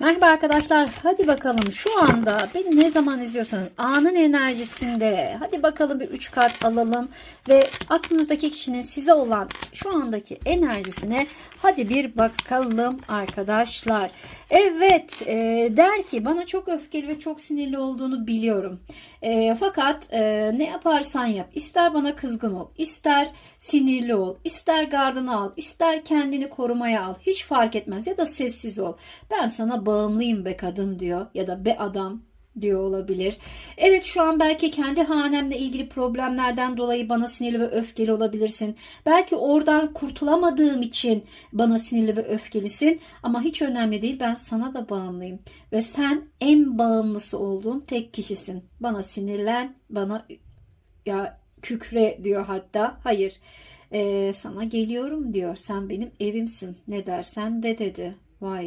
Merhaba arkadaşlar. Hadi bakalım şu anda beni ne zaman izliyorsanız anın enerjisinde hadi bakalım bir 3 kart alalım ve aklınızdaki kişinin size olan şu andaki enerjisine hadi bir bakalım arkadaşlar. Evet e, der ki bana çok öfkeli ve çok sinirli olduğunu biliyorum. E, fakat e, ne yaparsan yap ister bana kızgın ol ister sinirli ol ister gardını al ister kendini korumaya al hiç fark etmez ya da sessiz ol. Ben sana bağımlıyım be kadın diyor ya da be adam diyor olabilir. Evet şu an belki kendi hanemle ilgili problemlerden dolayı bana sinirli ve öfkeli olabilirsin. Belki oradan kurtulamadığım için bana sinirli ve öfkelisin ama hiç önemli değil ben sana da bağımlıyım ve sen en bağımlısı olduğum tek kişisin. Bana sinirlen, bana ya kükre diyor hatta. Hayır. Ee, sana geliyorum diyor. Sen benim evimsin. Ne dersen de dedi. Vay